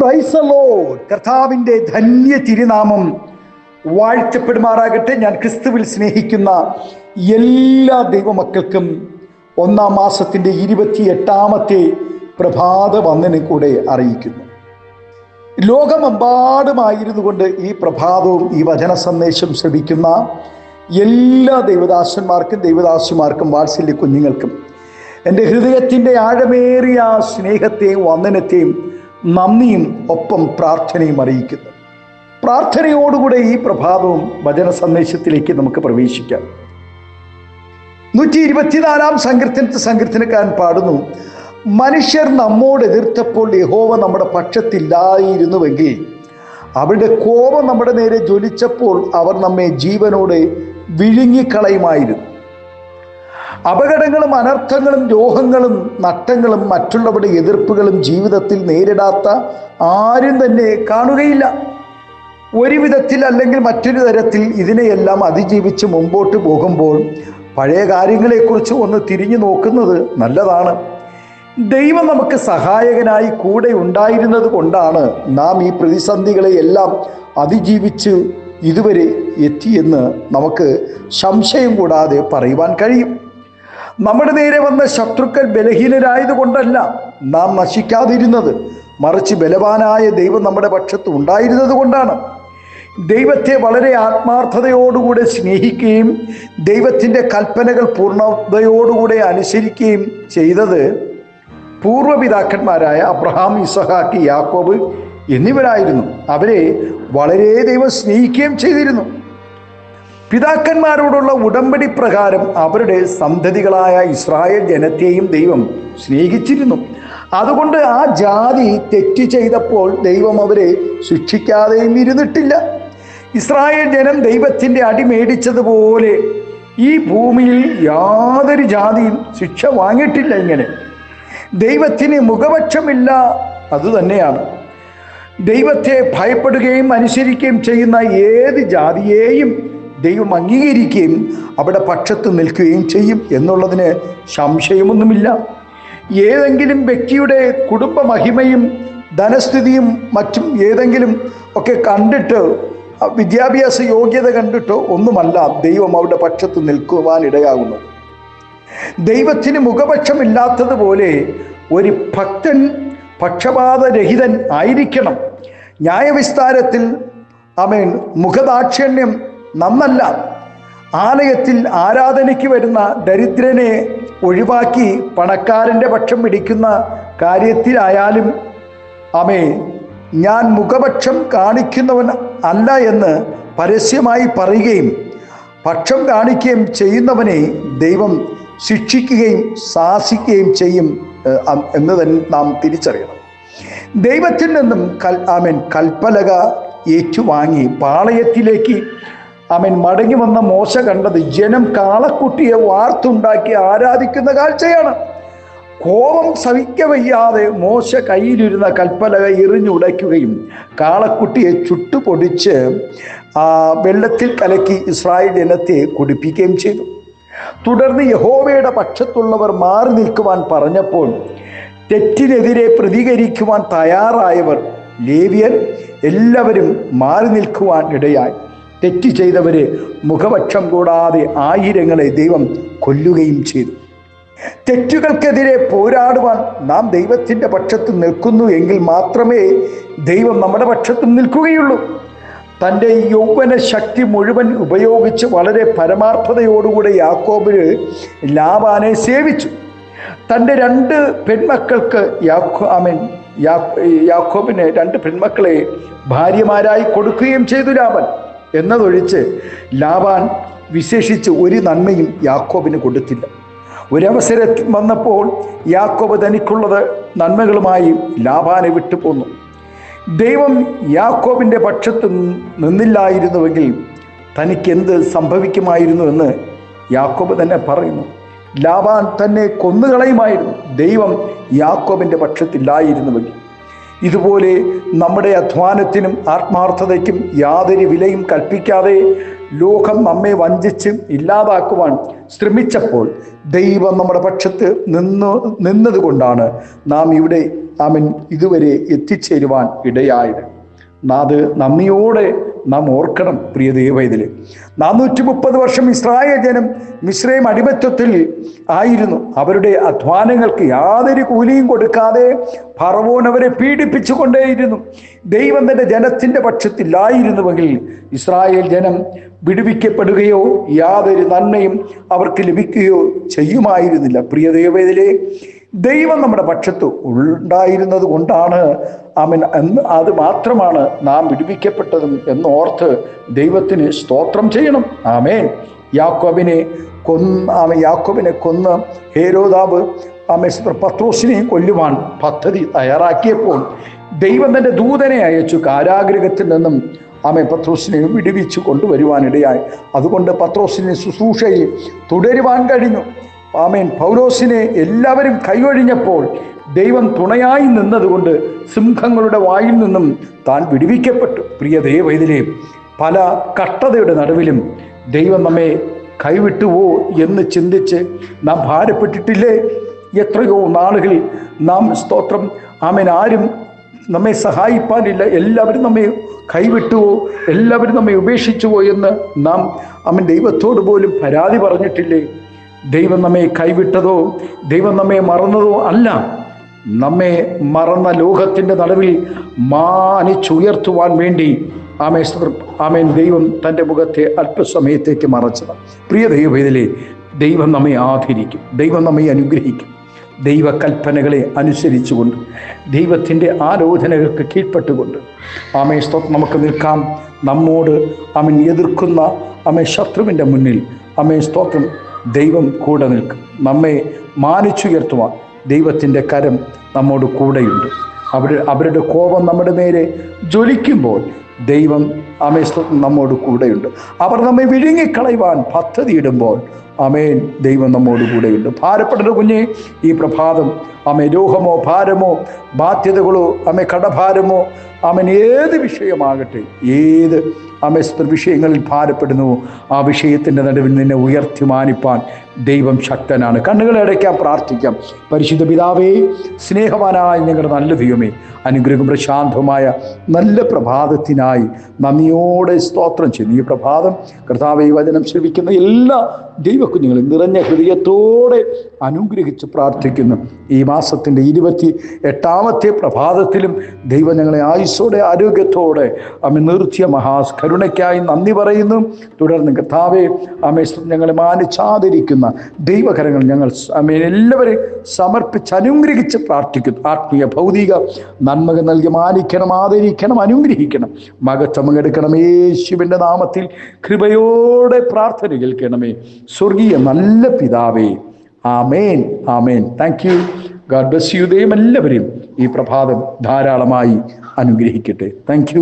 പ്രൈസലോ കർത്താവിന്റെ ധന്യ തിരുനാമം വാഴ്ത്തപ്പെടുമാറാകട്ടെ. ഞാൻ ക്രിസ്തുവിൽ സ്നേഹിക്കുന്ന എല്ലാ ദൈവമക്കൾക്കും ഒന്നാം മാസത്തിന്റെ ഇരുപത്തി എട്ടാമത്തെ പ്രഭാത വന്ദനം കൂടെ അറിയിക്കുന്നു. ലോകമെമ്പാടുമായിരുന്നു കൊണ്ട് ഈ പ്രഭാതവും ഈ വചന സന്ദേശം ശ്രമിക്കുന്ന എല്ലാ ദൈവദാസന്മാർക്കും ദൈവദാസിമാർക്കും വാത്സല്യ കുഞ്ഞുങ്ങൾക്കും എന്റെ ഹൃദയത്തിന്റെ ആഴമേറിയ സ്നേഹത്തെയും വന്ദനത്തെയും നന്ദിയും ഒപ്പം പ്രാർത്ഥനയും അറിയിക്കുന്നു. പ്രാർത്ഥനയോടുകൂടെ ഈ പ്രഭാതവും വചന സന്ദേശത്തിലേക്ക് നമുക്ക് പ്രവേശിക്കാം. നൂറ്റി ഇരുപത്തിനാലാം സങ്കീർത്തനത്തെ സങ്കീർത്തനക്കാരൻ പാടുന്നു മനുഷ്യർ നമ്മോട് എതിർത്തപ്പോൾ യഹോവ നമ്മുടെ പക്ഷത്തില്ലായിരുന്നുവെങ്കിൽ അവരുടെ കോപം നമ്മുടെ നേരെ ജ്വലിച്ചപ്പോൾ അവർ നമ്മെ ജീവനോടെ വിഴുങ്ങിക്കളയുമായിരുന്നു. അപകടങ്ങളും അനർത്ഥങ്ങളും രോഗങ്ങളും നഷ്ടങ്ങളും മറ്റുള്ളവരുടെ എതിർപ്പുകളും ജീവിതത്തിൽ നേരിടാത്ത ആരും തന്നെ കാണുകയില്ല. ഒരു വിധത്തിൽ അല്ലെങ്കിൽ മറ്റൊരു തരത്തിൽ ഇതിനെയെല്ലാം അതിജീവിച്ച് മുമ്പോട്ട് പോകുമ്പോൾ പഴയ കാര്യങ്ങളെക്കുറിച്ച് ഒന്ന് തിരിഞ്ഞു നോക്കുന്നത് നല്ലതാണ്. ദൈവം നമുക്ക് സഹായകനായി കൂടെ ഉണ്ടായിരുന്നത് കൊണ്ടാണ് നാം ഈ പ്രതിസന്ധികളെ എല്ലാം അതിജീവിച്ച് ഇതുവരെ എത്തിയെന്ന് നമുക്ക് സംശയം കൂടാതെ പറയുവാൻ കഴിയും. നമ്മുടെ നേരെ വന്ന ശത്രുക്കൾ ബലഹീനരായതുകൊണ്ടല്ല നാം നശിക്കാതിരുന്നത്. മറിച്ച് ബലവാനായ ദൈവം നമ്മുടെ പക്ഷത്ത് ഉണ്ടായിരുന്നത് കൊണ്ടാണ്. ദൈവത്തെ വളരെ ആത്മാർത്ഥതയോടുകൂടെ സ്നേഹിക്കുകയും ദൈവത്തിന്റെ കൽപ്പനകൾ പൂർണതയോടുകൂടെ അനുസരിക്കുകയും ചെയ്തത് പൂർവപിതാക്കന്മാരായ അബ്രഹാം ഇസഹാക്ക് യാക്കോബ് എന്നിവരായിരുന്നു. അവരെ വളരെ ദൈവം സ്നേഹിക്കുകയും ചെയ്തിരുന്നു. പിതാക്കന്മാരോടുള്ള ഉടമ്പടി പ്രകാരം അവരുടെ സന്തതികളായ ഇസ്രായേൽ ജനത്തെയും ദൈവം സ്നേഹിച്ചിരുന്നു. അതുകൊണ്ട് ആ ജാതി തെറ്റ് ചെയ്തപ്പോൾ ദൈവം അവരെ ശിക്ഷിക്കാതെയും ഇരുന്നിട്ടില്ല. ഇസ്രായേൽ ജനം ദൈവത്തിന്റെ അടിമേടിച്ചതുപോലെ ഈ ഭൂമിയിൽ യാതൊരു ജാതിയും ശിക്ഷ വാങ്ങിയിട്ടില്ല ഇങ്ങനെ. ദൈവത്തിന് മുഖപക്ഷമില്ല അതുതന്നെയാണ് ദൈവത്തെ ഭയപ്പെടുകയും അനുസരിക്കുകയും ചെയ്യുന്ന ഏത് ജാതിയെയും ദൈവം അംഗീകരിക്കുകയും അവിടെ പക്ഷത്ത് നിൽക്കുകയും ചെയ്യും എന്നുള്ളതിന് സംശയമൊന്നുമില്ല. ഏതെങ്കിലും വ്യക്തിയുടെ കുടുംബ മഹിമയും ധനസ്ഥിതിയും മറ്റും ഏതെങ്കിലും ഒക്കെ കണ്ടിട്ട് വിദ്യാഭ്യാസ യോഗ്യത കണ്ടിട്ടോ ഒന്നുമല്ല ദൈവം അവരുടെ പക്ഷത്ത് നിൽക്കുവാനിടയാകുന്നു ദൈവത്തിന് മുഖപക്ഷമില്ലാത്തതുപോലെ ഒരു ഭക്തൻ പക്ഷപാതരഹിതൻ ആയിരിക്കണം. ന്യായവിസ്താരത്തിൽ അമേൻ മുഖദാക്ഷിണ്യം നന്നല്ല ആലയത്തിൽ ആരാധനയ്ക്ക് വരുന്ന ദരിദ്രനെ ഒഴിവാക്കി പണക്കാരന്റെ പക്ഷം പിടിക്കുന്ന കാര്യത്തിലായാലും അമേ ഞാൻ മുഖപക്ഷം കാണിക്കുന്നവൻ അല്ല എന്ന് പരസ്യമായി പറയുകയും പക്ഷം കാണിക്കുകയും ചെയ്യുന്നവനെ ദൈവം ശിക്ഷിക്കുകയും ശാസിക്കുകയും ചെയ്യും എന്ന് തന്നെ നാം തിരിച്ചറിയണം. ദൈവത്തിൽ നിന്നും കൽ ആമൻ കൽപ്പലക ഏറ്റുവാങ്ങി പാളയത്തിലേക്ക് അവൻ മടങ്ങി വന്ന മോശ കണ്ടത് ജനം കാളക്കുട്ടിയെ വാർത്തുണ്ടാക്കി ആരാധിക്കുന്ന കാഴ്ചയാണ്. കോപം സഹിക്കവയ്യാതെ മോശ കയ്യിലിരുന്ന കൽപ്പലക എറിഞ്ഞുടയ്ക്കുകയും കാളക്കുട്ടിയെ ചുട്ടുപൊടിച്ച് വെള്ളത്തിൽ കലക്കി ഇസ്രായേൽ ജനത്തെ കുടിപ്പിക്കുകയും ചെയ്തു. തുടർന്ന് യഹോവയുടെ പക്ഷത്തുള്ളവർ മാറി നിൽക്കുവാൻ പറഞ്ഞപ്പോൾ തെറ്റിനെതിരെ പ്രതികരിക്കുവാൻ തയ്യാറായവർ ലേവിയൻ എല്ലാവരും മാറി നിൽക്കുവാൻ ഇടയായി. തെറ്റ് ചെയ്തവരെ മുഖപക്ഷം കൂടാതെ ആയിരങ്ങളെ ദൈവം കൊല്ലുകയും ചെയ്തു. തെറ്റുകൾക്കെതിരെ പോരാടുവാൻ നാം ദൈവത്തിന്റെ പക്ഷത്ത് നിൽക്കുന്നു എങ്കിൽ മാത്രമേ ദൈവം നമ്മുടെ പക്ഷത്തും നിൽക്കുകയുള്ളൂ. തന്റെ യൗവന ശക്തി മുഴുവൻ ഉപയോഗിച്ച് വളരെ പരമാർത്ഥതയോടുകൂടെ യാക്കോബിന് ലാബാനെ സേവിച്ചു. തന്റെ രണ്ട് പെൺമക്കൾക്ക് യാക്കോ ആമൻ യാക്കോബിന് രണ്ട് പെൺമക്കളെ ഭാര്യമാരായി കൊടുക്കുകയും ചെയ്തു ലാബൻ. എന്നതൊഴിച്ച് ലാബാൻ വിശേഷിച്ച് ഒരു നന്മയും യാക്കോബിന് കൊടുത്തില്ല. ഒരവസരം വന്നപ്പോൾ യാക്കോബ് തനിക്കുള്ളത് നന്മകളുമായി ലാബാനെ വിട്ടുപോന്നു. ദൈവം യാക്കോബിന്റെ പക്ഷത്ത് നിന്നില്ലായിരുന്നുവെങ്കിൽ തനിക്ക് എന്ത് സംഭവിക്കുമായിരുന്നു എന്ന് യാക്കോബ് തന്നെ പറയുന്നു. ലാബാൻ തന്നെ കൊന്നുകളയുമായിരുന്നു. ദൈവം യാക്കോബിന്റെ പക്ഷത്തില്ലായിരുന്നുവെങ്കിൽ ഇതുപോലെ നമ്മുടെ അധ്വാനത്തിനും ആത്മാർത്ഥതയ്ക്കും യാതൊരു വിലയും കൽപ്പിക്കാതെ ലോകം നമ്മെ വഞ്ചിച്ച് ഇല്ലാതാക്കുവാൻ ശ്രമിച്ചപ്പോൾ ദൈവം നമ്മുടെ പക്ഷത്ത് നിന്ന് നിന്നതുകൊണ്ടാണ് നാം ഇവിടെ അവൻ ഇതുവരെ എത്തിച്ചേരുവാൻ ഇടയായത്. അത് നന്ദിയോടെ നാം ഓർക്കണം പ്രിയ ദൈവത്തിൽ നാനൂറ്റി മുപ്പത് വർഷം ഇസ്രായേൽ ജനം മിശ്രയും അടിമത്വത്തിൽ ആയിരുന്നു. അവരുടെ അധ്വാനങ്ങൾക്ക് യാതൊരു കൂലിയും കൊടുക്കാതെ ഫറവോൻ അവരെ പീഡിപ്പിച്ചു കൊണ്ടേയിരുന്നു ദൈവം തന്റെ ജനത്തിന്റെ പക്ഷത്തില്ലായിരുന്നുവെങ്കിൽ ഇസ്രായേൽ ജനം വിടുവിക്കപ്പെടുകയോ യാതൊരു നന്മയും അവർക്ക് ലഭിക്കുകയോ ചെയ്യുമായിരുന്നില്ല. പ്രിയ ദൈവത്തിലെ ദൈവം നമ്മുടെ പക്ഷത്ത് ഉണ്ടായിരുന്നത് കൊണ്ടാണ്. അവൻ എന്ന് അത് മാത്രമാണ് നാം വിടുവിക്കപ്പെട്ടതും എന്നോർത്ത് ദൈവത്തിന് സ്തോത്രം ചെയ്യണം. ആമേൻ. യാക്കോബിനെ കൊന്ന് ആമ യാക്കോബിനെ കൊന്ന് ഹേരോദാബ് ആമേ പത്രോസിനെയും കൊല്ലുവാൻ പദ്ധതി തയ്യാറാക്കിയപ്പോൾ ദൈവം തന്റെ ദൂതനെ അയച്ചു കാരാഗ്രഹത്തിൽ നിന്നും ആമെ പത്രോസിനെ വിടുവിച്ച് കൊണ്ടുവരുവാനിടയായി. അതുകൊണ്ട് പത്രോസിനെ ശുശ്രൂഷയിൽ തുടരുവാൻ കഴിഞ്ഞു. ആമേൻ. പൗലോസിനെ എല്ലാവരും കൈയൊഴിഞ്ഞപ്പോൾ ദൈവം തുണയായി നിന്നതുകൊണ്ട് സിംഹങ്ങളുടെ വായിൽ നിന്നും താൻ വിടുവിക്കപ്പെട്ടു. പ്രിയ ദൈവത്തിലെ പല കഷ്ടതയുടെ നടുവിലും ദൈവം നമ്മെ കൈവിട്ടുവോ എന്ന് ചിന്തിച്ച് നാം ഭാരപ്പെട്ടിട്ടില്ലേ? എത്രയോ നാളുകളിൽ നാം സ്തോത്രം ആമേൻ ആരും നമ്മെ സഹായിപ്പാനില്ല. എല്ലാവരും നമ്മെ കൈവിട്ടുവോ എല്ലാവരും നമ്മെ ഉപേക്ഷിച്ചുവോ എന്ന് നാം അവൻ ദൈവത്തോട് പോലും പരാതി പറഞ്ഞിട്ടില്ലേ? ദൈവം നമ്മെ കൈവിട്ടതോ ദൈവം നമ്മെ മറന്നതോ അല്ല. നമ്മെ മറന്ന ലോകത്തിന്റെ നടുവിൽ മാനിച്ചുയർത്തുവാൻ വേണ്ടി ആമേ ആമേൻ. ദൈവം തന്റെ മുഖത്തെ അല്പസമയത്തേക്ക് മറച്ചത്. പ്രിയ ദൈവവേദിലെ ദൈവം നമ്മെ ആദരിക്കും. ദൈവം നമ്മെ അനുഗ്രഹിക്കും. ദൈവകൽപ്പനകളെ അനുസരിച്ചുകൊണ്ട് ദൈവത്തിന്റെ ആലോചനകൾക്ക് കീഴ്പ്പെട്ടുകൊണ്ട് ആമേ സ്തോത്രം നമുക്ക് നിൽക്കാം. നമ്മോട് അവൻ എതിർക്കുന്ന അമേ ശത്രുവിന്റെ മുന്നിൽ അമേ സ്തോത്രം ദൈവം കൂടെ നിൽക്കും. നമ്മെ മാനിച്ചുയർത്തുവാൻ ദൈവത്തിന്റെ കരം നമ്മോട് കൂടെയുണ്ട്. അവർ അവരുടെ കോപം നമ്മുടെ നേരെ ജ്വലിക്കുമ്പോൾ ദൈവം അമേശ്വരം നമ്മോട് കൂടെയുണ്ട്. അവർ നമ്മെ വിഴുങ്ങിക്കളയുവാൻ പദ്ധതിയിടുമ്പോൾ അമേൻ ദൈവം നമ്മോട് കൂടെയുണ്ട്. ഭാരപ്പെട്ടൊരു കുഞ്ഞെ. ഈ പ്രഭാതം അമ്മ രോഗമോ ഭാരമോ ബാധ്യതകളോ അമ്മ കടഭാരമോ അവൻ ഏത് വിഷയമാകട്ടെ ഏത് അമ്മ വിഷയങ്ങളിൽ ഭാരപ്പെടുന്നു ആ വിഷയത്തിന്റെ നടുവിൽ നിന്നെ ഉയർത്തി മാനിപ്പാൻ ദൈവം ശക്തനാണ്. കണ്ണുകളെ അടയ്ക്കാൻ പ്രാർത്ഥിക്കാം. പരിശുദ്ധ പിതാവേ സ്നേഹവാനായ ഞങ്ങളുടെ നല്ല ദൈവമേ അനുഗ്രഹം പ്രശാന്തമായ നല്ല പ്രഭാതത്തിനായി നന്ദിയോടെ സ്തോത്രം ചെയ്യുന്നു. ഈ പ്രഭാതം കർത്താവ് ഈ വചനം ശ്രമിക്കുന്ന എല്ലാ ദൈവക്കുഞ്ഞുങ്ങളും നിറഞ്ഞ ഹൃദയത്തോടെ അനുഗ്രഹിച്ച് പ്രാർത്ഥിക്കുന്നു. ഈ മാസത്തിന്റെ ഇരുപത്തി എട്ടാമത്തെ പ്രഭാതത്തിലും ദൈവം ഞങ്ങളെ ആയുസ്സോടെ ആരോഗ്യത്തോടെ അമ്മ നിർത്തിയ മഹാസ്കരുണയ്ക്കായി നന്ദി പറയുന്നു. തുടർന്ന് കർത്താവെ അമ്മ ഞങ്ങളെ മാനിച്ചാതിരിക്കുന്ന ദൈവകരങ്ങൾ ഞങ്ങൾ അമ്മ എല്ലാവരെയും സമർപ്പിച്ച് അനുഗ്രഹിച്ച് പ്രാർത്ഥിക്കുന്നു. ആത്മീയ ഭൗതിക നന്മകൾ നൽകി മാനിക്കണം ആദരിക്കണം അനുഗ്രഹിക്കണം. മകത്വം എടുക്കണം യേശുവിന്റെ നാമത്തിൽ കൃപയോടെ പ്രാർത്ഥന കേൾക്കണമേ. സ്വർഗീയ നല്ല പിതാവേ. ആമേൻ ആമേൻ. Thank you God bless you ദൈവം എല്ലാവരെയും ഈ പ്രഭാതം ധാരാളമായി അനുഗ്രഹിക്കട്ടെ. താങ്ക്